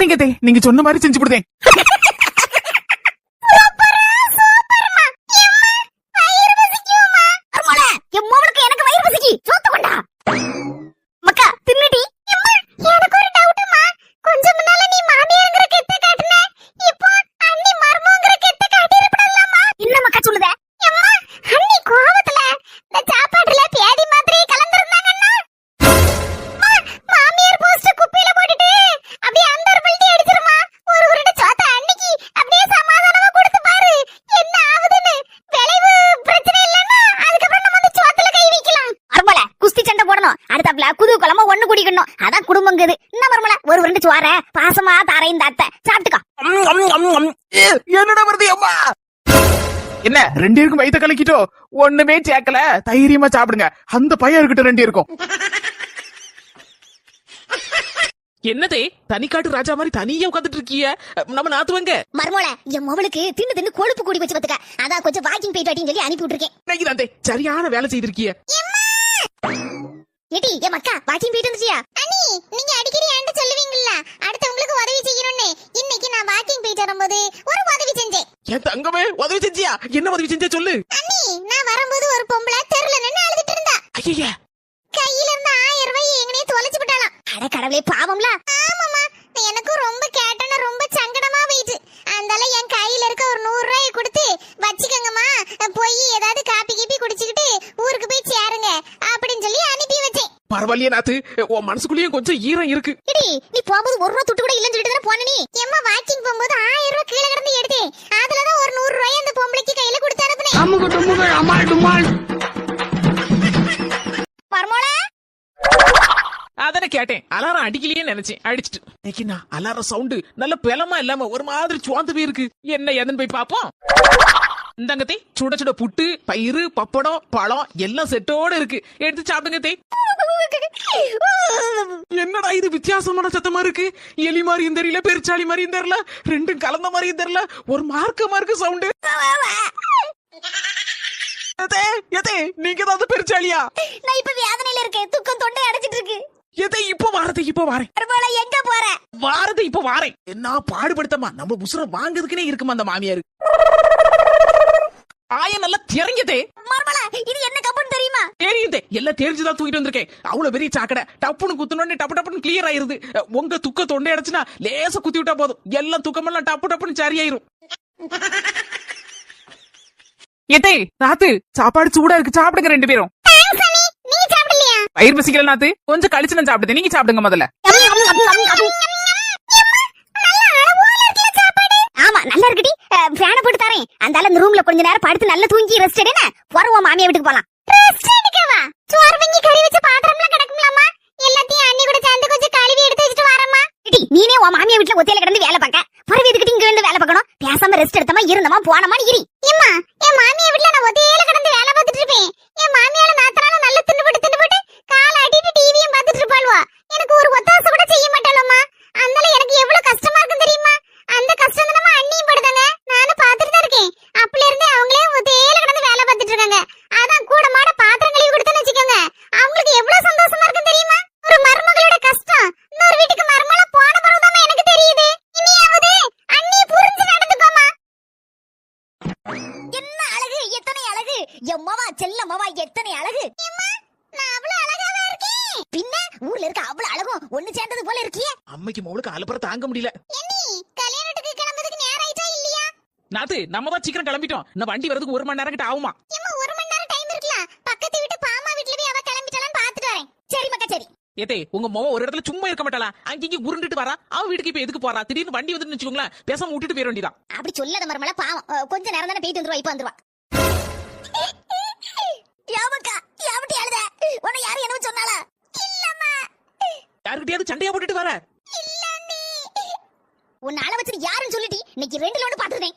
சரிங்க தே. நீங்க சொன்ன மாதிரி செஞ்சு கொடுத்தேன். ஒரு உருண்டை சோற பாசமா தாரையும் இந்த அத்தை. சாப்பிட்டுக்கோ. என்னடா வருது அம்மா? என்ன ரெண்டு இருக்கும் வயித்த கலக்கிட்டோ? ஒண்ணுமே சேர்க்கல தைரியமா சாப்பிடுங்க. அந்த பையன் இருக்கட்டும் ரெண்டு இருக்கும் என்னதே தனிக்காட்டு ராஜா மாதிரி தனியா உட்காந்துட்டு இருக்கிய நம்ம நாத்துவங்க. மர்மல என் மவளுக்கு தின்னு தின்னு கொழுப்பு கூடி வச்சு பாத்துக்க அதான் கொஞ்சம் வாக்கிங் போயிட்டு சொல்லி அனுப்பி விட்டுருக்கேன். சரியான வேலை செய்திருக்கிய ஏடி என் மக்கா வாக்கிங் போயிட்டு வந்துச்சியா அண்ணி நீங்க அடிக்கடி என்கிட்ட சொல்லுவீங்கல்ல அடுத்தவங்களுக்கு உதவி செய்யணும்னு. இன்னைக்கு நான் வாக்கிங் போயிட்டு வரும்போது ஒரு உதவி செஞ்சேன். என் தங்கமே உதவி செஞ்சியா? என்ன உதவி செஞ்சா சொல்லு. அண்ணி நான் வரும்போது ஒரு பொம்பளை தெருல நின்னு அழுதுட்டு இருந்தா. ஐயா கையில இருந்த ஆயிரம் ரூபாய் எங்கனே தொலைச்சு விட்டாளாம். அட கடவுளே பாவம்ல ஆமாமா எனக்கும் ரொம்ப கேட்டன ரொம்ப சங்கடமா போயிட்டு அதனால என் கையில இருக்க ஒரு நூறு ரூபாய் கொடுத்து வச்சுக்கோங்கம்மா போய் ஏதாவது காப்பி கீப்பி குடிச்சுக்கிட்டு ஊருக்கு போய் சேருங்க அப்படின்னு சொல்லி அனுப்பி வச்சேன் பரவாயில்லையே நாத்து உன் மனசுக்குள்ளேயும் கொஞ்சம் ஈரம் இருக்கு. இடி நீ போகும்போது ஒரு ரூபா துட்டு கூட இல்லைன்னு சொல்லிட்டு தானே போன நீ? எம்மா வாக்கிங் போகும்போது ஆயிரம் ரூபாய் கீழே கிடந்து எடுத்தேன் அதுலதான் ஒரு நூறு ரூபாய் அந்த பொம்பளைக்கு கையில கொடுத்து அனுப்புனேன். அமுகு டுமுகு அமால் டுமால் மர்மோள அதானே கேட்டேன். அலாரம் அடிக்கலையே நினைச்சேன். அடிச்சிட்டு. இன்னைக்கு நான் அலாரம் சவுண்டு நல்ல பெலமா இல்லாம ஒரு மாதிரி சுவாந்து போயிருக்கு. என்ன எதுன்னு போய் பாப்போம் இந்தாங்கத்தை சுட சுட புட்டு பயிறு பப்படம் பழம் எல்லாம் செட்டோட இருக்கு. எடுத்து சாப்பிடுங்க தே என்னடா இது வித்தியாசமான சத்தமா இருக்கு? எலி மாதிரியும் தெரியல பெருச்சாளி மாதிரியும் தெரியல ரெண்டும் கலந்த மாதிரியும் தெரியல ஒரு மார்க்க மார்க்க சவுண்டு. நீங்க தான் பெருச்சாளியா நான் இப்ப வேதனையில இருக்கேன் துக்கம் தொண்டை அடைச்சிட்டு இருக்கு. எதை இப்போ வாரத்தை இப்போ வாரேன் எங்க போற? வாரத்தை இப்ப வாரேன் என்ன பாடுபடுத்தமா நம்ம உசுர வாங்குறதுக்குனே இருக்குமா அந்த மாமியாரு? ஆய நல்லா திறங்கியதே மர்மோள இது என்ன கப்புன்னு தெரியுமா தெரியுதே எல்லாம் தெரிஞ்சுதான் தூக்கிட்டு வந்திருக்கேன் அவ்வளவு பெரிய சாக்கடை டப்புன்னு குத்துனோடனே டப்பு டப்புன்னு கிளியர் ஆயிருது உங்க துக்க தொண்டை அடைச்சுனா லேசா குத்தி விட்டா போதும் எல்லாம் துக்கமெல்லாம் டப்பு டப்புன்னு சரியாயிரும் ஏத்தே நாத்து சாப்பாடு சூடா இருக்கு சாப்பிடுங்க ரெண்டு பேரும் நீ சாப்பிடலையா பயிர் பசிக்கல நாத்து கொஞ்சம் கழிச்சு நான் சாப்பிடுதேன் நீங்க சாப்பிடுங்க முதல்ல ஆமா நல்லா இருக்குடி. ஃபேன போட்டு தரேன். அந்த அந்த ரூம்ல கொஞ்ச நேரம் படுத்து நல்லா தூங்கி ரெஸ்ட் எடுன போறோம் மாமியா வீட்டுக்கு போலாம். ரெஸ்ட் எடுக்கவா சோறு வங்கி கறி வச்ச பாத்திரம்லாம் கிடக்கும்லாமா? எல்லாத்தையும் அண்ணி கூட சேர்ந்து கொஞ்சம் கழுவி எடுத்து வச்சுட்டு வரமா நீனே உன் மாமியா வீட்டுல ஒத்தையில கிடந்து வேலை பார்க்க. பறவை எதுக்கிட்டு இங்க வந்து வேலை பார்க்கணும்? பேசாம ரெஸ்ட் எடுத்தமா இருந்தமா போனமா இரி. ஏம்மா என் மாமியா வீட்டுல நான் ஒத்தையில கிடந்து அழகு. பின்ன ஊர்ல இருக்க அவ்வளவு அழகும் ஒண்ணு சேர்ந்தது போல இருக்கியே. அம்மைக்கு மவுளுக்கு அலுப்புற தாங்க முடியல. கல்யாணத்துக்கு கிளம்புறதுக்கு நேரம் ஆயிட்டா இல்லையா? நாத்து நம்ம தான் சீக்கிரம் கிளம்பிட்டோம். இந்த வண்டி வரதுக்கு ஒரு மணி நேரம் கிட்ட ஆகுமா? ஒரு மணி நேரம் டைம் இருக்கலாம் பக்கத்து வீட்டு பாமா வீட்ல போய் அவ கிளம்பிட்டாளான்னு பாத்துட்டு வரேன். சரி மக்கா சரி. ஏத்தே உங்க மொவ ஒரு இடத்துல சும்மா இருக்க மாட்டாளா? அங்கங்க உருண்டுட்டு வரா? அவன் வீட்டுக்கு இப்ப எதுக்கு போறா? திடீர்னு வண்டி வந்துன்னு வச்சுக்கோங்களேன் பேசாம விட்டுட்டு போயிட வேண்டியதான் அப்படி சொல்லாத மரமல பாவம். கொஞ்ச நேரம் தானே போயிட்டு வந்துருவா இப்ப வந்துருவா. யாமக்கா யாவட்டி அழுத? உன்னை யாரும் என்ன சொன்னாளா? இல்லம்மா. யாருக்கிட்டயாவது சண்டையா போட்டுட்டு வர? இல்லண்ணி. உன்னை அள வச்சு யாருன்னு சொல்லிட்டி இன்னைக்கு ரெண்டுல ஒண்ணு பாத்துட்டேன்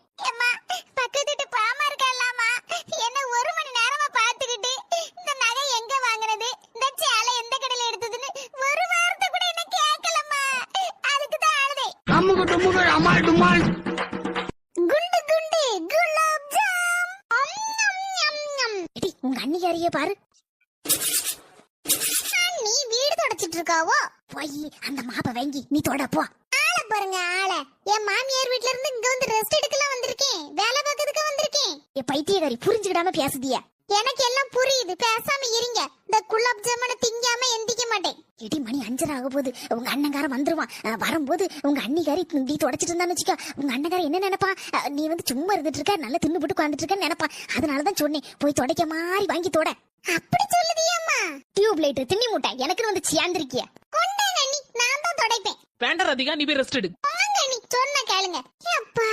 தொடச்சிட்டு இருக்காவோ போய் அந்த மாப்ப வாங்கி நீ தொட போ. ஆள பாருங்க ஆள. என் மாமியார் வீட்ல இருந்து இங்க வந்து ரெஸ்ட் எடுக்கலாம் வந்திருக்கேன். வேலை பார்க்கறதுக்கு வந்திருக்கேன். என் பைத்தியக்காரி புரிஞ்சுக்கிடாம பேசுதிய. எனக்கு எல்லாம் புரியுது. பேசாம இருங்க. இந்த குலாப் ஜாமனை திங்காம எந்திக்க மாட்டேன். இடி மணி அஞ்சரை ஆக போகுது உங்க அண்ணங்காரன் வந்துருவான். வரும்போது உங்க அண்ணிக்காரி இப்படி தொடச்சிட்டு இருந்தான்னு வச்சுக்கோ. உங்க அண்ணங்காரன் என்ன நினைப்பான் நீ வந்து சும்மா இருந்துட்டு இருக்க நல்லா தின்னு போட்டு உட்காந்துட்டு இருக்கேன்னு நினைப்பான் அதனாலதான் சொன்னேன் போய் தொடைக்க மாதிரி வாங்கி தொட. அப்படி சொல்லுதியம்மா டியூப் லைட் திண்ணி மூட்டை. எனக்குன்னு வந்து சேர்ந்திருக்கிய கொண்டாங்க நீ நான் தான் தொடைப்பேன். வேண்டாம் ராதிகா நீ போய் ரெஸ்ட் எடு. வாங்க நீ சொன்ன கேளுங்க. அப்பா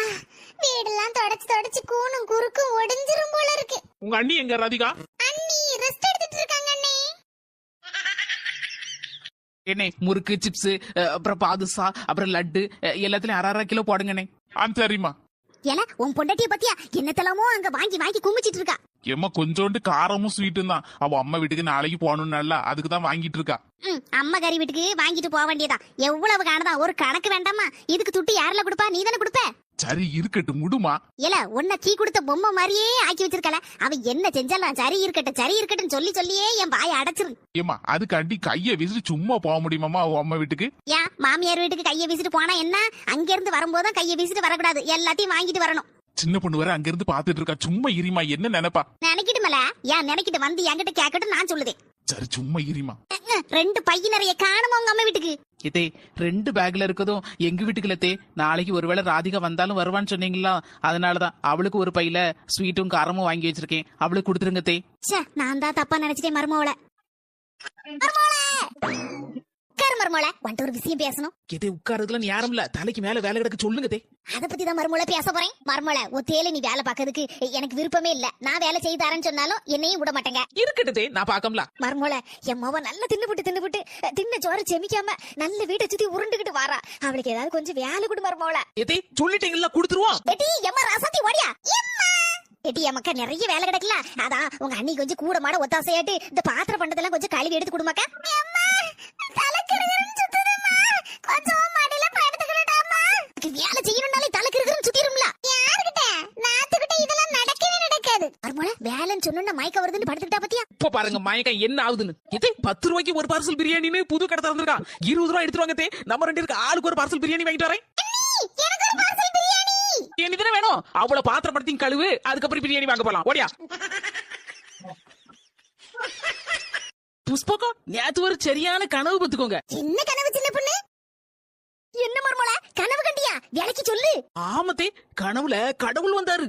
வீடெல்லாம் தொடச்சு தொடச்சு கூணும் குறுக்கும் ஒடிஞ்சிரும் போல இருக்கு. உங்க அண்ணி எங்க ராதிகா அண்ணி ரெஸ்ட் எடுத்துட்டு இருக்காங்க அண்ணே. என்ன முறுக்கு சிப்ஸ் அப்புறம் பாதுசா அப்புறம் லட்டு எல்லாத்துலயும் அரை அரை கிலோ போடுங்கண்ணே ஆ சரிம்மா. ஏல உன் பொண்டாட்டிய பத்தியா என்னத்தெல்லாமோ அங்க வாங்கி வாங்கி குமிச்சிட்டு இருக்கா? ஏம்மா கொஞ்சோண்டு காரமும் ஸ்வீட்டும் தான். அவ அம்மா வீட்டுக்கு நாளைக்கு போகணும்னால அதுக்கு தான் வாங்கிட்டு இருக்கா. ம், அம்மா கறி வீட்டுக்கு வாங்கிட்டு போக வேண்டியதா. எவ்வளவு காணதா? ஒரு கணக்கு வேண்டாமா இதுக்கு துட்டு யாருல கொடுப்பா? நீ தானே கொடுப்ப? சரி இருக்கட்டும் முடுமா ஏல உன்னை கீ கொடுத்த பொம்மை மாதிரியே ஆக்கி வச்சிருக்கல. அவ என்ன செஞ்சாலும் சரி இருக்கட்டும் சரி இருக்கட்டும் சொல்லி சொல்லியே என் வாயை அடைச்சிரு. ஏம்மா அதுக்காண்டி கைய விசிட்டு சும்மா போக முடியுமாம்மா அவ அம்மா வீட்டுக்கு? ஏன் மாமியார் வீட்டுக்கு கையை வீசிட்டு போனா என்ன? அங்க இருந்து வரும்போதும் கையை வீசிட்டு வரக்கூடாது. எல்லாத்தையும் வாங்கிட்டு வரணும். சின்ன பொண்ணு வர அங்க இருந்து பாத்துட்டு இருக்கா. சும்மா இரிமா என்ன நினைப்பா? நினைக்கிட்டுமல ஏன் நினைக்கிட்டு வந்து என்கிட்ட கேட்கட்டும் நான் சொல்லுதேன் சரி சும்மா இரிமா. ரெண்டு பைய நிறைய காணுமா உங்க அம்மா வீட்டுக்கு? இதே ரெண்டு பேக்ல இருக்கதும் எங்க வீட்டுக்குள்ள தே. நாளைக்கு ஒருவேளை ராதிகா வந்தாலும் வருவான்னு சொன்னீங்களா? அதனாலதான் அவளுக்கு ஒரு பையில ஸ்வீட்டும் காரமும் வாங்கி வச்சிருக்கேன். அவளுக்கு கொடுத்துருங்க தே. ச்சே நான் தான் தப்பா நினைச்சிட்டேன் மருமவள! உட்காரு மருமவள உன்ட்ட ஒரு விஷயம் பேசணும். இதே உட்காரதுல நேரம் இல்ல. தலைக்கு மேல வேலை கிடக்கு சொல்லுங்க தே. அத பத்தி தான் மருமவள பேச போறேன். மருமவள ஒத்தேல நீ வேலை பார்க்கறதுக்கு எனக்கு விருப்பமே இல்ல. நான் வேலை செய்து தரேன்னு சொன்னாலும் என்னையும் விட மாட்டேங்க. இருக்கட்டு தே நான் பாக்கம்ல மருமவள என் மவ நல்லா தின்னுபிட்டு தின்னுபிட்டு தின்ன சோறு செமிக்காம நல்ல வீட்டை சுத்தி உருண்டுகிட்டு வாரா அவளுக்கு ஏதாவது கொஞ்சம் வேலை கொடு மருமவள இதே சொல்லிட்டீங்களா கொடுத்துருவோம். எட்டி எம்மா ரசத்தி ஓடியா? எட்டி எம்மக்கா நிறைய வேலை கிடக்கல அதான் உங்க அண்ணி கொஞ்சம் கூட மாட ஒத்தாசையாட்டு இந்த பாத்திர பண்டதெல்லாம் கொஞ்சம் கழுவி எடுத்து கொடுமாக்கா. வேலை செய்யணும்னாலே தலைக்கிருக்கிறன்னு சுத்திரும்ல. யாருக்கிட்ட நாத்துக்கிட்ட இதெல்லாம் நடக்கவே நடக்காது. மறுமொழ வேலைன்னு சொன்னா மயக்க வருதுன்னு படுத்துக்கிட்டா பத்தியா? இப்ப பாருங்க மயக்கம் என்ன ஆகுதுன்னு. இதே பத்து ரூபாய்க்கு ஒரு பார்சல் பிரியாணின்னு புது கடை திறந்திருக்கான் இருபது ரூபாய் எடுத்துருவாங்க தே நம்ம ரெண்டு பேருக்கு ஆளுக்கு ஒரு பார்சல் பிரியாணி வாங்கிட்டு வரேன். எனக்கு தானே வேணும்? அவ்வளவு பாத்திரம் படுத்தி கழுவு அதுக்கப்புறம் பிரியாணி வாங்க போலாம். ஓடியா? புஷ்பகம் நேத்து ஒரு சரியான கனவு பத்துக்கோங்க என்ன கனவு சின்ன பொண்ணு? என்ன மர்மோள கனவு கண்டியா? வேலைக்கு சொல்லு. ஆமத்தே கனவுல கடவுள் வந்தாரு.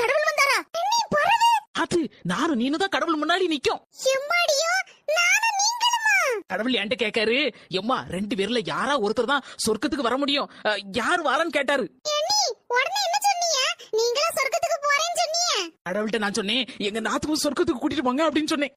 கடவுள் வந்தாரா? நீ பறவை அது நானும் நீனும் தான் கடவுள் முன்னாடி நிக்கும். எம்மாடியோ நானும் நீங்களுமா? கடவுள் என்கிட்ட கேட்காரு எம்மா ரெண்டு பேர்ல யாரா ஒருத்தர் தான் சொர்க்கத்துக்கு வர முடியும்? யார் வாரான்னு கேட்டாரு. உடனே என்ன சொன்னீங்க? நீங்களா சொர்க்கத்துக்கு போறேன்னு சொன்னீங்க? கடவுள்கிட்ட நான் சொன்னேன் எங்க நாத்துக்கும் சொர்க்கத்துக்கு கூட்டிட்டு போங்க அப்படின்னு சொன்னேன்.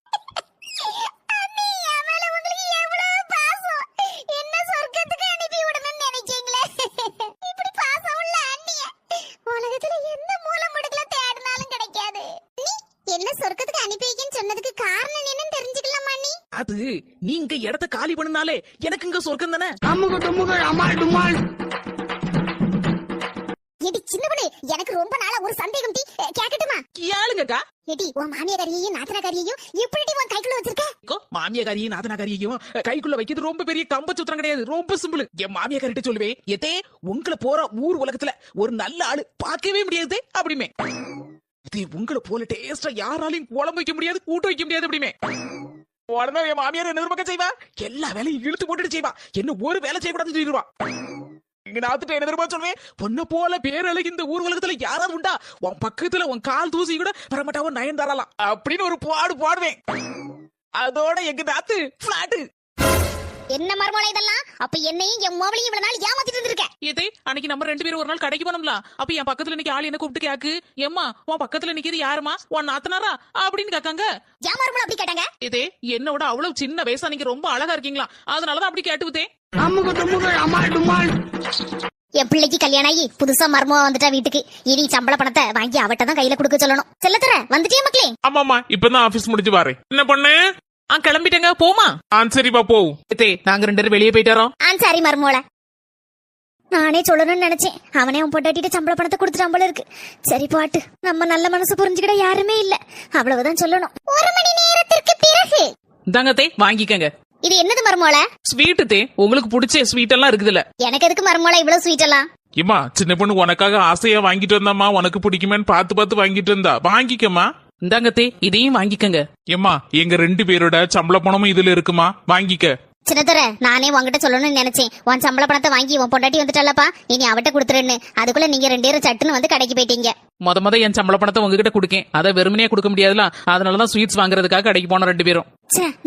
பண்ணுனாலே எனக்கு இங்க சொர்க்கம் தானே? அமால் டுமால் சின்ன பொண்ணு எனக்கு ரொம்ப நாளா ஒரு சந்தேகம் டி. கேக்கட்டுமா? கேளுங்கக்கா. எடி உன் மாமியாரியும் நாத்தனாக்காரியையும் எப்படி உன் கைக்குள்ள வச்சிருக்க? இப்போ மாமியாக்காரியும் நாதனாக்காரியும் கைக்குள்ள வைக்கிறது ரொம்ப பெரிய கம்ப சுத்திரம் கிடையாது. ரொம்ப சிம்பிள். என் மாமியாக்காரிட்ட சொல்லுவேன் எதே உங்களை போற ஊர் உலகத்துல ஒரு நல்ல ஆளு பார்க்கவே முடியாது அப்படிமே. உங்களை போல டேஸ்டா யாராலையும் குழம்பு வைக்க முடியாது கூட்டு வைக்க முடியாது அப்படிமே. உடனே என் மாமியார் என்ன பக்கம் செய்வா? எல்லா வேலையும் இழுத்து போட்டுட்டு செய்வா. என்ன ஒரு வேலை செய்யக்கூடாதுன்னு சொல்லிடுவா. இங்க நாத்துட்டு என்ன தெரியுமா சொல்லுவேன்? பொண்ணை போல பேரழகு இந்த ஊர் உலகத்துல யாராவது உண்டா? உன் பக்கத்துல உன் கால் தூசி கூட வரமாட்டாவோ நயன் தரலாம் அப்படின்னு ஒரு பாடு பாடுவேன். அதோட எங்க நாத்து பிளாட்டு என்ன மர்மோள இதெல்லாம்? அப்ப என்னையும் என் மோவளையும் இவ்வளவு நாள் ஏமாத்திட்டு இருந்திருக்க? இதே அன்னைக்கு நம்ம ரெண்டு பேரும் ஒரு நாள் கடைக்கு போனோம்ல. அப்ப என் பக்கத்துல இன்னைக்கு ஆள் என்ன கூப்பிட்டு கேக்கு? ஏம்மா உன் பக்கத்துல நிக்கிறது யாருமா? உன் நாத்தனாரா? அப்படின்னு கேக்காங்க. ஏன் மர்மோள அப்படி கேட்டாங்க. இதே என்னோட அவ்வளவு சின்ன வயசா நீங்க ரொம்ப அழகா இருக்கீங்களா? அதனாலதான் அப்படி கேட்டுவிட்டேன் என் பிள்ளைக்கு கல்யாணம் ஆகி புதுசா மர்மமா வந்துட்டா வீட்டுக்கு. இனி சம்பள பணத்தை வாங்கி அவட்ட தான் கையில கொடுக்க சொல்லணும். செல்லத்தர வந்துட்டே மக்களே? ஆமாமா இப்பதான் ஆபீஸ் முடிஞ்சு வரேன். என்ன பண்ணு? ஆ கிளம்பிட்டேங்க. போமா ஆ சரிப்பா போ. இதே நாங்க ரெண்டு பேரும் வெளியே போயிட்டு வரோம். ஆ சரி மர்மோள. நானே சொல்லணும்னு நினைச்சேன். அவனே அவன் பொட்டாட்டிட்டு சம்பள பணத்தை கொடுத்துட்டான் போல இருக்கு. சரி பாட்டு. நம்ம நல்ல மனசு புரிஞ்சுக்கிட யாருமே இல்ல. அவ்வளவுதான் சொல்லணும். ஒரு மணி நேரத்திற்கு பிறகு. இந்தாங்க தே வாங்கிக்கங்க. இது என்னது மருமோள? ஸ்வீட்டு தே உங்களுக்கு பிடிச்ச ஸ்வீட் எல்லாம் இருக்குதுல்ல. எனக்கு எதுக்கு மருமோள இவ்வளவு ஸ்வீட் எல்லாம்? ஏம்மா சின்ன பொண்ணு உனக்காக ஆசையா வாங்கிட்டு வந்தாம்மா. உனக்கு பிடிக்குமேன்னு பார்த்து பார்த்து வாங்கிட்டு இருந்தா வாங்கிக்கம்மா. இந்தாங்க தே இதையும் வாங்கிக்கங்க. ஏம்மா எங்க ரெண்டு பேரோட சம்பள பணமும் இதுல இருக்குமா? வாங்கிக்க. சின்னத்தர நானே உன்கிட்ட சொல்லணும்னு நினைச்சேன். உன் சம்பள பணத்தை வாங்கி உன் பொண்டாட்டி வந்துட்டாலப்பா இனி அவட்ட கொடுத்துருன்னு. அதுக்குள்ள நீங்க ரெண்டு பேரும் சட்டுன்னு வந்து கடைக்கு போயிட்டீங்க. முத முத என் சம்பள பணத்தை உங்ககிட்ட கொடுக்கேன். அதை வெறுமனே கொடுக்க முடியாதுல. அதனாலதான் ஸ்வீட்ஸ் வாங்குறதுக்காக கடைக்கு போனோம் ரெண்டு பேரும்.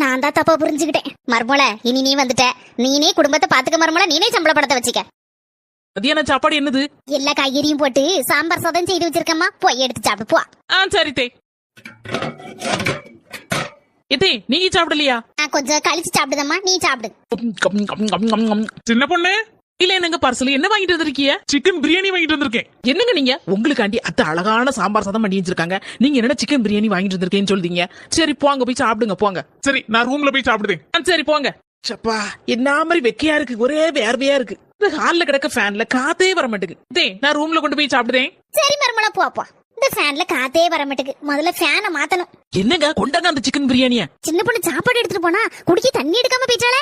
நான் தான் தப்பா புரிஞ்சுக்கிட்டேன். மர்மோள இனி நீ வந்துட்ட. நீனே குடும்பத்தை பாத்துக்க மர்மோள நீனே சம்பள பணத்தை வச்சுக்க. மதியான சாப்பாடு என்னது? எல்லா காய்கறியும் போட்டு சாம்பார் சாதம் செய்து வச்சிருக்கம்மா. போய் எடுத்து சாப்பிடு போ. ஆ சரி தே எதே நீங்க சாப்பிடலையா? நான் கொஞ்சம் கழிச்சு சாப்பிடுதம்மா. நீ சாப்பிடு. சின்ன பொண்ணு? இல்ல என்னங்க பார்சல் என்ன வாங்கிட்டு வந்திருக்கீங்க சிக்கன் பிரியாணி வாங்கிட்டு வந்திருக்கேன். என்னங்க நீங்க? உங்களுக்காண்டி அத்தை அழகான சாம்பார் சாதம் பண்ணி வச்சிருக்காங்க. நீங்க என்ன சிக்கன் பிரியாணி வாங்கிட்டு வந்திருக்கேன்னு சொல்றீங்க? சரி போங்க போய் சாப்பிடுங்க போங்க. சரி நான் ரூம்ல போய் சாப்பிடுதேன். சரி போங்க. சப்பா என்ன மாதிரி வெக்கையா இருக்கு? ஒரே வேர்வையா இருக்கு. இந்த ஹால்ல கிடக்க ஃபேன்ல காத்தே வர மாட்டேங்குது. நான் ரூம்ல கொண்டு போய் சாப்பிடுதேன். சரி மர்மோள போ போ. இந்த ஃபேன்ல காத்தே வர மாட்டேங்குது முதல்ல ஃபேனை மாத்தணும். என்னங்க கொண்டாங்க அந்த சிக்கன் பிரியாணிய? சின்ன பொண்ணு சாப்பாடு எடுத்துட்டு போனா குடிக்க தண்ணி எடுக்காம போயிட்டாளே?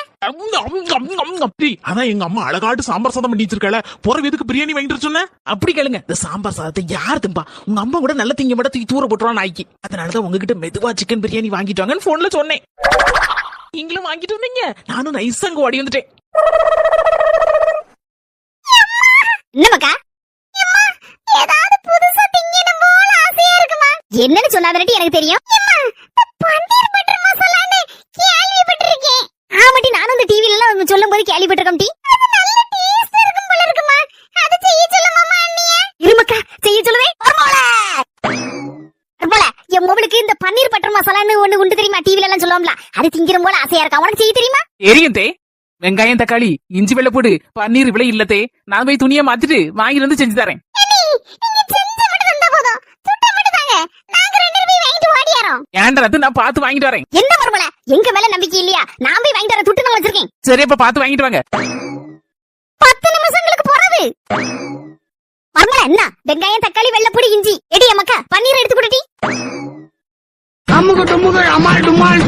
அதான் எங்க அம்மா அழகாட்டு சாம்பார் சாதம் பண்ணி வச்சிருக்காள. போற எதுக்கு பிரியாணி வாங்கிட்டு சொன்ன? அப்படி கேளுங்க. இந்த சாம்பார் சாதத்தை யார் திம்பா? உங்க அம்மா கூட நல்ல திங்க மட்டும் தூக்கி தூர போட்டுருவா நாய்க்கு. அதனாலதான் உங்ககிட்ட மெதுவா சிக்கன் பிரியாணி வாங்கிட்டு வாங்கன்னு போன்ல சொன்னேன். நீங்களும் வாங்கிட்டு வந்தீங்க. நானும் நைஸா அங்க ஓடி வந்துட்டேன். என்னமாக்கா ஏதாவது புதுசா திங்கணும் போல ஆசையா இருக்குமா என்னன்னு சொன்னாதனட்டி எனக்கு தெரியும்? பன்னீர் பட்டர் மசாலான்னு கேள்விப்பட்டிருக்கேன். ஆமாட்டி நானும் இந்த டிவில எல்லாம் சொல்லும் போது கேள்விப்பட்டிருக்கோம் டி. அது நல்ல டேஸ்ட் இருக்கும் போல இருக்குமா? அது செய்ய சொல்ல மாமா அண்ணிய. இருமக்கா செய்ய சொல்லுவேன் போல. என் மொபைலுக்கு இந்த பன்னீர் பட்டர் மசாலான்னு ஒண்ணு உண்டு தெரியுமா? டிவில எல்லாம் சொல்லுவோம்ல அது திங்கிற போல ஆசையா இருக்கா? உனக்கு செய்ய தெரியுமா? எரியும் தே. வெங்காயம் தக்காளி இஞ்சி வெள்ளை போடு. பன்னீர் விலை இல்லத்தே நான் போய் துணியை மாத்திட்டு வாங்கிட்டு வந்து செஞ்சு தரேன் நீங்க செஞ்சு மட்டும் தந்தா போதும் சுட்ட மட்டும் தாங்க நாங்க ரெண்டு பேரும் போய் ஓடியாரோம் ஏன்டா நான் பார்த்து வாங்கிட்டு வரேன். என்ன மருமல எங்க மேல நம்பிக்கை இல்லையா? நான் போய் வாங்கிட்டு வர துட்டு நான் வச்சிருக்கேன். சரி அப்ப பார்த்து வாங்கிட்டு வாங்க. பத்து நிமிஷங்களுக்கு போறது. மருமல என்ன? வெங்காயம் தக்காளி வெள்ளப்பொடி இஞ்சி. எடி அம்மக்கா பன்னீர் எடுத்து கொடுட்டி அமுக டுமுக அமால் டுமால்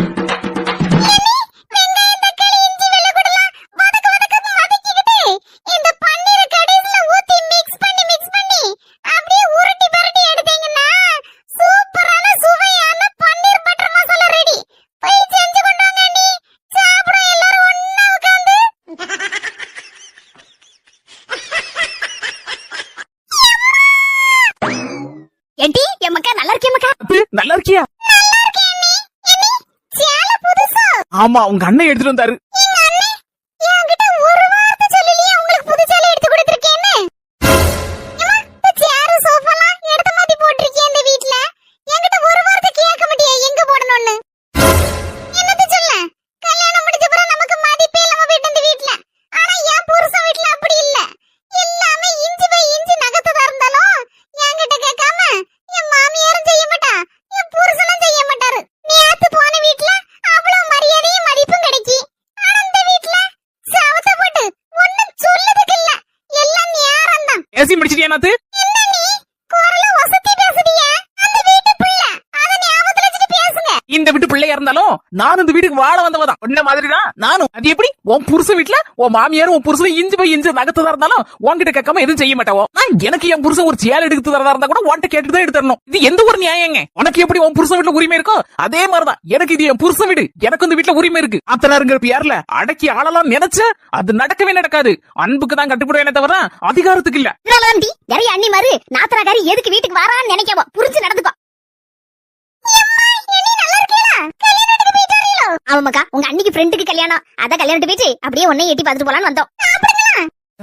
அது நல்லா இருக்கியா ஆமா உங்க அண்ணன் எடுத்துட்டு வந்தாரு. ஏசி முடிச்சிட்டியா நாத்து பிள்ளையா இருந்தாலும் நானும் இந்த வீட்டுக்கு வாழ வந்தவதான். உன்ன மாதிரிதான் நானும். அது எப்படி? உன் புருஷ வீட்டுல உன் மாமியாரும் உன் புருஷன் இஞ்சி போய் இஞ்சி நகத்ததா இருந்தாலும் உன்கிட்ட கேட்காம எதுவும் செய்ய மாட்டோம் நான் எனக்கு என் புருஷன் ஒரு சேல் எடுத்து தரதா இருந்தா கூட உன்கிட்ட கேட்டு தான் எடுத்து தரணும். இது எந்த ஒரு நியாயங்க? உனக்கு எப்படி உன் புருஷன் வீட்டுல உரிமை இருக்கோ அதே மாதிரிதான். எனக்கு இது என் புருஷன் வீடு. எனக்கு இந்த வீட்டுல உரிமை இருக்கு. அத்தனாருங்கிற பேர்ல அடக்கி ஆளலாம் நினைச்ச அது நடக்கவே நடக்காது. அன்புக்கு தான் கட்டுப்படுவேனே தவிர அதிகாரத்துக்கு இல்ல. அண்ணி மாதிரி நாத்தனாக்காரி எதுக்கு வீட்டுக்கு வரான்னு நினைக்காம புரிஞ்சு நடந்துக்கோ. ஆமாக்கா உங்க அன்னிக்கு ஃப்ரெண்டுக்கு கல்யாணம். அதான் கல்யாணம் போயிட்டு அப்படியே உன்னை எட்டி பார்த்துட்டு போலான்னு வந்தோம்.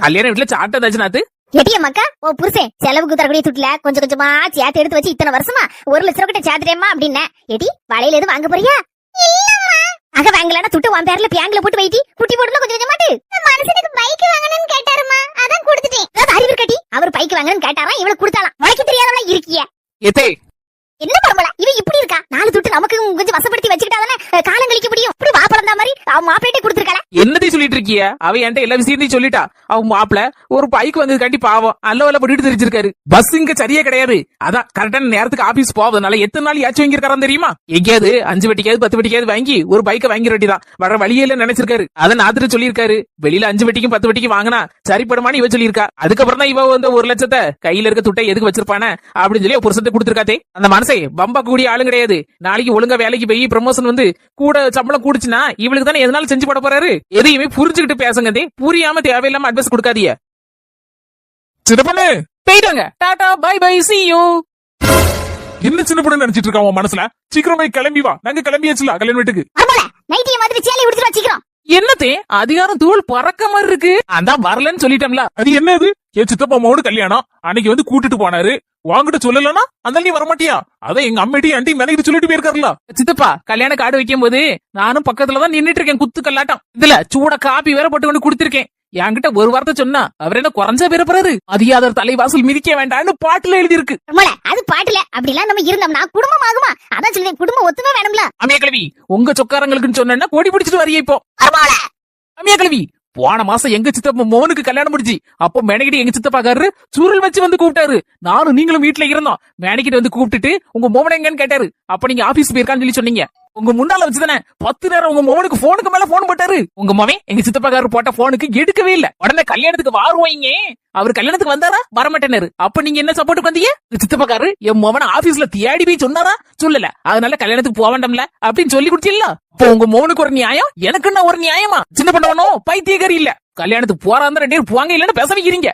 கல்யாணம் வீட்டுல எட்டியம்மாக்கா ஓ புருஷன் செலவுக்கு தரக்கூடிய துட்டுல கொஞ்சம் கொஞ்சமா சேர்த்து எடுத்து வச்சு இத்தனை வருஷமா ஒரு லட்ச ரூபாய் கிட்ட அப்படின்னு. எடி வளையல எதுவும் வாங்க போறியா? இல்லம்மா. அக வாங்கலன்னா துட்டு உன் பேர்ல பேங்க்ல போட்டு வைட்டி குட்டி போட்டுல கொஞ்சம் மனுஷனுக்கு பைக் வாங்கணும்னு கேட்டாருமா. அதான் கொடுத்துட்டேன். அறிவு கட்டி அவர் பைக் வாங்கணும்னு கேட்டாராம் இவளுக்கு கொடுத்தாலாம். உனக்கு தெரியாதவளா இருக்கிய. எத்தே என்ன பரம்பல இவ இப்படி இருக்கா? நாலு துட்டு நமக்கு கொஞ்சம் வசப்படுத்தி வச்சுக்கிட்டாதானே காலம் கழிக்க முடியும்? இப்படி வாப்பளந்தா மாதிரி அவன் மாப்பிள்ளை கொடுத்துருக்காளா. என்னதை சொல்லிட்டு இருக்கிய? அவ என்கிட்ட எல்லா விஷயத்தையும் சொல்லிட்டா. அவங்க மாப்பிள ஒரு பைக் வந்தது கண்டி பாவம் அல்ல வல்ல போட்டுட்டு தெரிஞ்சிருக்காரு. பஸ் இங்க சரியே கிடையாது. அதான் கரெக்டான நேரத்துக்கு ஆபீஸ் போவதனால எத்தனை நாள் யாச்சும் வாங்கியிருக்காராம் தெரியுமா? எங்கேயாவது அஞ்சு வட்டிக்காவது பத்து வட்டிக்காவது வாங்கி ஒரு பைக்கை வாங்கிற வேண்டியதான் வர வழியில நினைச்சிருக்காரு. அதை நாத்திர சொல்லியிருக்காரு. வெளியில அஞ்சு வட்டிக்கும் பத்து வட்டிக்கும் வாங்கினா சரிப்படுமான்னு இவ சொல்லியிருக்கா. அதுக்கப்புறம் தான் இவ வந்து ஒரு லட்சத்தை கையில இருக்க துட்டை எதுக்கு வச்சிருப்பானே அப்படின்னு சொல்லி புருஷத்தை கொடுத்துருக்காத்தே. அந்த மனசை பம்பா கூடிய ஆளும் கிடையாது. நாளைக்கு ஒழுங்கா வேலைக்கு போய் ப்ரமோஷன் வந்து கூட சம்பளம் கூடுச்சுன்னா இவளுக்கு தானே எதனாலும் செஞ்சு போட போறாரு? எதையுமே புரிஞ்சுக்கிட்டு பேசுங்க புரியாம தேவையில்லாம அட்வைஸ் கொடுக்காதீங்க. சின்னப்பண்ணு போயிட்டாங்க டாடா பை பை சி யூ என்ன சின்ன பொண்ணு நினைச்சிட்டு இருக்கா உன் மனசுல? சீக்கிரமே கிளம்பி வா. நாங்க கிளம்பியாச்சுல கல்யாண வீட்டுக்கு. நைட்டிய மாதிரி சேலை என்னத்தே? அதிகாரம் தூள் பறக்க மாதிரி இருக்கு. அதான் வரலன்னு சொல்லிட்டோம்ல அது என்ன அது என் சித்தப்பா அம்மாவோட கல்யாணம். அன்னைக்கு வந்து கூட்டிட்டு போனாரு. வாங்கிட்டு சொல்லலன்னா அந்த நீ வரமாட்டியா? அதான் எங்க அம்மாட்டி ஆண்டி மெனக்கிட்டு சொல்லிட்டு போயிருக்காருல சித்தப்பா கல்யாண கார்டு வைக்கும் போது நானும் பக்கத்துல தான் நின்னுட்டு இருக்கேன் குத்து கல்லாட்டம். இதுல சூட காப்பி வேற போட்டு கொண்டு கொடுத்திருக்கேன். என்கிட்ட ஒரு வார்த்தை சொன்னா அவர் என்ன குறைஞ்ச பிறப்புறாரு அதிகாதர் தலைவாசல் மிதிக்க வேண்டாம்னு பாட்டுல எழுதி இருக்கு அது பாட்டுல. அப்படிலாம் நம்ம இருந்தோம்னா குடும்பம் ஆகுமா? அதான் சொல்லுவேன் குடும்பம் ஒத்துமை வேணும்ல. அம்மியா கிழவி உங்க சொக்காரங்களுக்குன்னு சொன்னா கோடி பிடிச்சிட்டு வரையே இப்போ. அம்மியா கிழவி போன மாசம் எங்க சித்தப்பா மோகனுக்கு கல்யாணம் முடிச்சு அப்போ மேனகிட்ட எங்க சித்தப்பாக்காரு சுருள் வச்சு வந்து கூப்பிட்டாரு. நானும் நீங்களும் வீட்டுல இருந்தோம். மேனகிட்ட வந்து கூப்பிட்டுட்டு உங்க மோகன் எங்கன்னு கேட்டாரு. அப்ப நீங்க ஆபீஸ் போயிருக்கான்னு சொல்லி சொன்னீங்க. உங்க முன்னால வச்சுதானே? பத்து நேரம் உங்க மகனுக்கு போனுக்கு மேல போன் போட்டாரு. உங்க மவன் எங்க சித்தப்பாக்காரர் போட்ட போனுக்கு எடுக்கவே இல்ல. உடனே கல்யாணத்துக்கு வாருவாங்க அவர் கல்யாணத்துக்கு வந்தாரா? வரமாட்டேனாரு அப்ப நீங்க என்ன சப்போர்ட் வந்தீங்க? சித்தப்பாக்காரு என் மோகன் ஆபீஸ்ல தியாடி போய் சொன்னாரா? சொல்லல. அதனால கல்யாணத்துக்கு போக வேண்டாம்ல அப்படின்னு சொல்லி கொடுத்தீங்களா இப்போ உங்க மோகனுக்கு ஒரு நியாயம்? எனக்கு என்ன ஒரு நியாயமா? சின்ன பண்ணவனோ பைத்தியக்காரி இல்ல. கல்யாணத்துக்கு போறாந்த ரெண்டு பேரும் போவாங்க இல்லன்னு பேச வைக்கிறீங்க